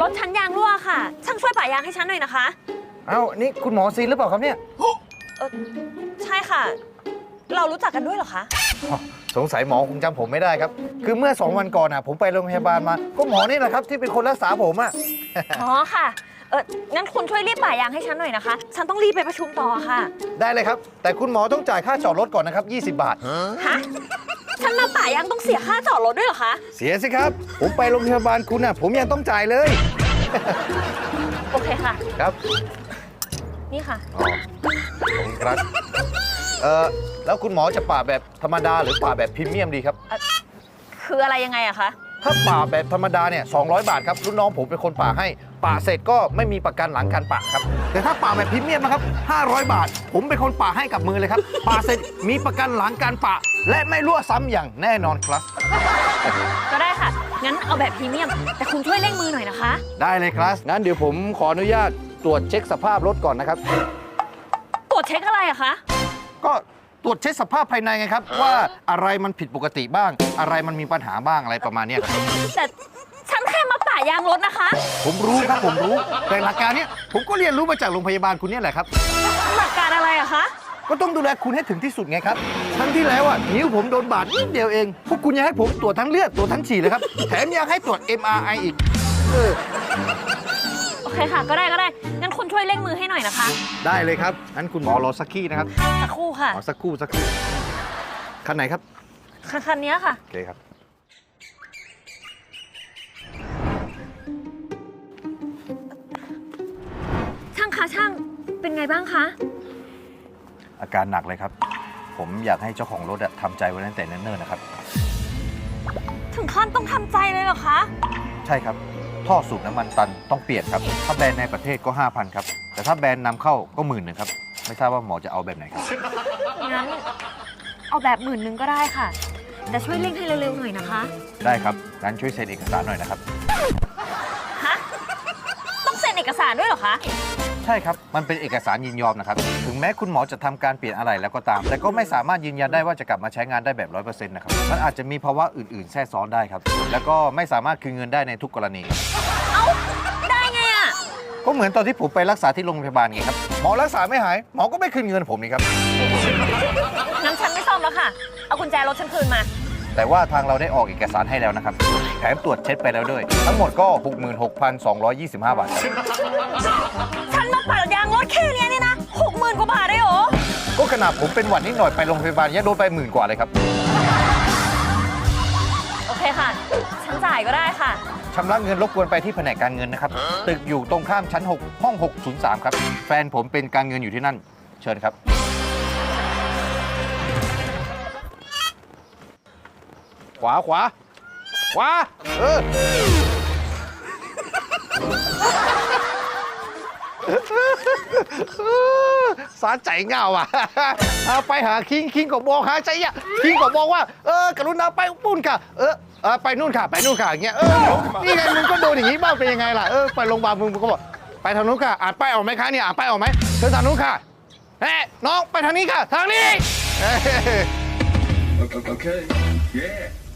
รถฉันยางรั่วค่ะ ช่างช่วยป่ายางให้ฉันหน่อยนะคะ เอ้า นี่คุณหมอซีนหรือเปล่าครับเนี่ย เออใช่ค่ะ เรารู้จักกันด้วยเหรอคะอ๋อสงสัยหมอคงจำผมไม่ได้ครับ คือเมื่อ2วันก่อนอะผมไปโรงพยาบาลมา ก็หมอนี่แหละครับที่เป็นคนรักษาผมอะ อ๋อค่ะ เอองั้นคุณช่วยรีบป่ายางให้ฉันหน่อยนะคะ ฉันต้องรีบไปประชุมต่อค่ะ ได้เลยครับ แต่คุณหมอต้องจ่ายค่าจอดรถก่อนนะครับ 20 บาท ฮะ ฉันมาป่ายางต้องเสียค่าจอดรถด้วยเหรอคะ เสียสิครับ ผมไปโรงพยาบาลคุณอะ ผมยังต้องจ่ายเลย โอเคค่ะ ครับนี่ค่ะอ๋อขอบคุณครับเออแล้วคุณหมอจะป่าแบบธรรมดาหรือป่าแบบพรีเมียมดีครับคืออะไรยังไงอะคะ ถ้าป่าแบบธรรมดาเนี่ย200 บาทครับรุ่นน้องผมเป็นคนป่าให้ ป่าเสร็จก็ไม่มีประกันหลังการป่าครับ แต่ถ้าป่าแบบพรีเมียมนะครับ 500 บาท ผมเป็นคนป่าให้กับมือเลยครับป่าเสร็จมีประกันหลังการป่าและไม่รั่วซ้ำอย่างแน่นอนครับ ก็ได้ค่ะ งั้นเอาแบบพรีเมียม แต่คุณช่วยเร่งมือหน่อยนะคะ ได้เลยครับ งั้นเดี๋ยวผมขออนุญาตตรวจเช็คสภาพรถก่อนนะครับ ตรวจเช็คอะไรอะคะ ก็ตรวจเช็คสภาพภายในไงครับ ว่าอะไรมันผิดปกติบ้าง อะไรมันมีปัญหาบ้างอะไรประมาณเนี้ยครับ แต่ฉันแค่มาป่ายางรถนะคะ ผมรู้ครับผมรู้แต่หลักการเนี้ยผมก็เรียนรู้มาจากโรงพยาบาลคุณเนี่ยแหละครับ หลักการอะไรอะคะ ก็ต้องดูแลคุณให้ถึงที่สุดไงครับครั้งที่แล้วอะนิ้วผมโดนบาดนิดเดียวเอง พวกคุณยังให้ผมตรวจทั้งเลือดตรวจทั้งฉี่เลยครับ แถมยังให้ตรวจ MRI อีกเออโอเคค่ะ ก็ได้ก็ได้ งั้นคุณช่วยเร่งมือให้หน่อยนะคะ ได้เลยครับงั้นคุณหมอรอสักครู่นะครับสักครู่ค่ะ ขอสักครู่สักครู่คันไหนครับ คันคันนี้ค่ะ โอเคครับ คะช่าง เป็นไงบ้างคะ อาการหนักเลยครับ ผมอยากให้เจ้าของรถอะทำใจไว้ตั้งแต่เนิ่นๆนะครับ ถึงขั้นต้องทำใจเลยเหรอคะ ใช่ครับ ท่อสูบน้ำมันตันต้องเปลี่ยนครับ ถ้าแบรนด์ในประเทศก็ 5,000 ครับ แต่ถ้าแบรนด์นำเข้าก็หมื่นหนึ่งครับ ไม่ทราบว่าหมอจะเอาแบบไหนครับ งั้น เอาแบบหมื่นหนึ่งก็ได้ค่ะ แต่ช่วยเร่งให้เร็วๆหน่อยนะคะ ได้ครับ งั้นช่วยเซ็นเอกสารหน่อยนะครับ ฮะ ต้องเซ็นเอกสารด้วยเหรอคะใช่ครับ มันเป็นเอกสารยินยอมนะครับ ถึงแม้คุณหมอจะทำการเปลี่ยนอะไรแล้วก็ตาม แต่ก็ไม่สามารถยืนยันได้ว่าจะกลับมาใช้งานได้แบบ 100%นะครับ มันอาจจะมีภาวะอื่นๆ แทรกซ้อนได้ครับ แล้วก็ไม่สามารถคืนเงินได้ในทุกกรณีครับเอ้า ได้ไงอะก็เหมือนตอนที่ผมไปรักษาที่โรงพยาบาลไงครับ หมอรักษาไม่หาย หมอก็ไม่คืนเงินผมนี่ครับ งั้นฉันไม่ซ่อมแล้วค่ะ เอากุญแจรถฉันคืนมา แต่ว่าทางเราได้ออกเอกสารให้แล้วนะครับ แถมตรวจเช็คไปแล้วด้วย ทั้งหมดก็ 66,225 บาทครับฉันมาป่ายางรถแค่เนี้ยเนี่ยนะหกหมื่นกว่าบาทได้เหรอ ก็ขนาดผมเป็นหวัดนิดหน่อยไปโรงพยาบาลยังโดนไปหมื่นกว่าเลยครับโอเคค่ะ ฉันจ่ายก็ได้ค่ะ ชำระเงินรบกวนไปที่แผนกการเงินนะครับ ตึกอยู่ตรงข้ามชั้น 6 ห้อง 603 ครับ แฟนผมเป็นการเงินอยู่ที่นั่น เชิญครับ ขวาขวา ขวา เออ สาใจเงาอะเอาไปหาคิงคิงก็บอกหาใจอะคิงก็บอกว่า เออกรุณาไปปุ่นค่ะ เออเออไปนู่นค่ะ ไปนู่นค่ะอย่างเงี้ย เออ นี่ไงมึงก็โดนอย่างงี้บ้างเป็นยังไงล่ะ เออ ไปโรงพยาบาลมึงก็บอกไปทางนู้นค่ะ อ่านป้ายออกไหมคะเนี่ย อ่านป้ายออกไหมเชิญทางนู้นค่ะเฮ้น้องไปทางนี้ค่ะ ทางนี้เอ้ย Okay. Yeah.